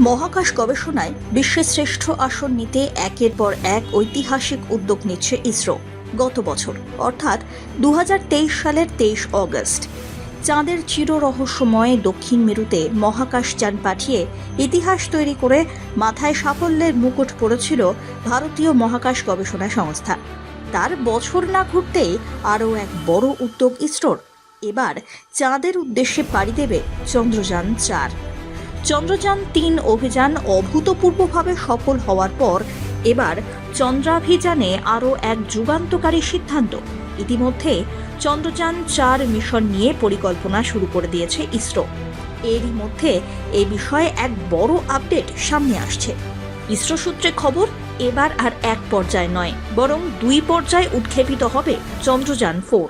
মহাকাশ গবেষণায় বিশ্বের শ্রেষ্ঠ আসন নিতে একের পর এক ঐতিহাসিক উদ্যোগ নিচ্ছে ইসরো গত বছর, অর্থাৎ দু হাজার তেইশ সালের তেইশ অগস্ট। চাঁদের চির রহস্যময় দক্ষিণ মেরুতে মহাকাশযান পাঠিয়ে ইতিহাস তৈরি করে মাথায় সাফল্যের মুকুট পড়েছিল ভারতীয় মহাকাশ গবেষণা সংস্থা। তার বছর না ঘুরতেই আরও এক বড় উদ্যোগ ইসরোর। এবার চাঁদের উদ্দেশ্যে পাড়ি দেবে চন্দ্রযান চার। চন্দ্রযান তিন অভিযান অভূতপূর্বভাবে সফল হওয়ার পর এবার চন্দ্রাভিযানে আরও এক যুগান্তকারী সিদ্ধান্ত। ইতিমধ্যে চন্দ্রযান চার মিশন নিয়ে পরিকল্পনা শুরু করে দিয়েছে ইসরো। এরই মধ্যে এ বিষয়ে এক বড় আপডেট সামনে আসছে। ইসরো সূত্রে খবর, এবার আর এক পর্যায়ে নয়, বরং দুই পর্যায়ে উৎক্ষেপিত হবে চন্দ্রযান ফোর।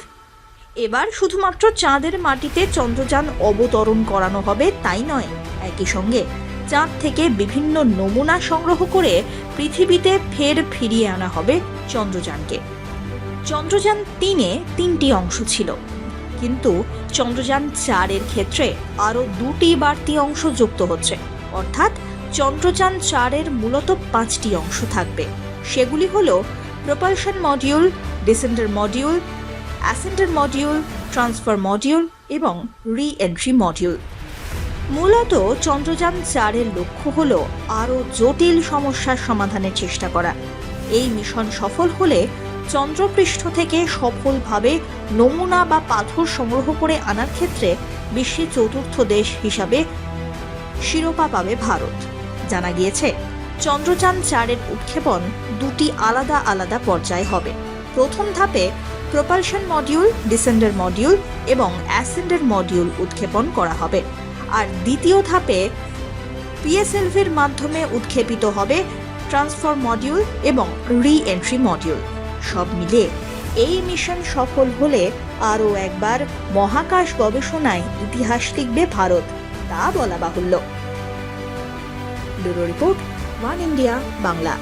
এবার শুধুমাত্র চাঁদের মাটিতে চন্দ্রযান অবতরণ করানো হবে, তাই নয়। একই সঙ্গে চাঁদ থেকে বিভিন্ন নমুনা সংগ্রহ করে পৃথিবীতে ফের ফিরিয়ে আনা হবে চন্দ্রযানকে। চন্দ্রযান তিনে তিনটি অংশ ছিল। কিন্তু চন্দ্রযান চারের ক্ষেত্রে আরও দুটি বাড়তি অংশ যুক্ত হচ্ছে। অর্থাৎ চন্দ্রযান চারের মূলত পাঁচটি অংশ থাকবে। সেগুলি হল propulsion module, descender module, ascender module, transfer module এবং রি এন্ট্রি মডিউল। মূলত চন্দ্রযান চারের লক্ষ্য হল আরও জটিল সমস্যার সমাধানের চেষ্টা করা। এই মিশন সফল হলে চন্দ্রপৃষ্ঠ থেকে সফলভাবে নমুনা বা পাথর সংগ্রহ করে আনার ক্ষেত্রে বিশ্বের চতুর্থ দেশ হিসাবে শিরোপা পাবে ভারত। জানা গিয়েছে, চন্দ্রযান চারের উৎক্ষেপণ দুটি আলাদা আলাদা পর্যায়ে হবে। প্রথম ধাপে প্রপালশন মডিউল, ডিসেন্ডার মডিউল এবং অ্যাসেন্ডার মডিউল উৎক্ষেপণ করা হবে। আর দ্বিতীয় ধাপে পিএসএলভির মাধ্যমে উৎক্ষেপিত হবে ট্রান্সফার মডিউল এবং রি এন্ট্রি মডিউল সব মিলে এই মিশন সফল হলে আরও একবার মহাকাশ গবেষণায় ইতিহাস লিখবে ভারত, তা বলা বাহুল্য। Bureau report, one India, Bangla.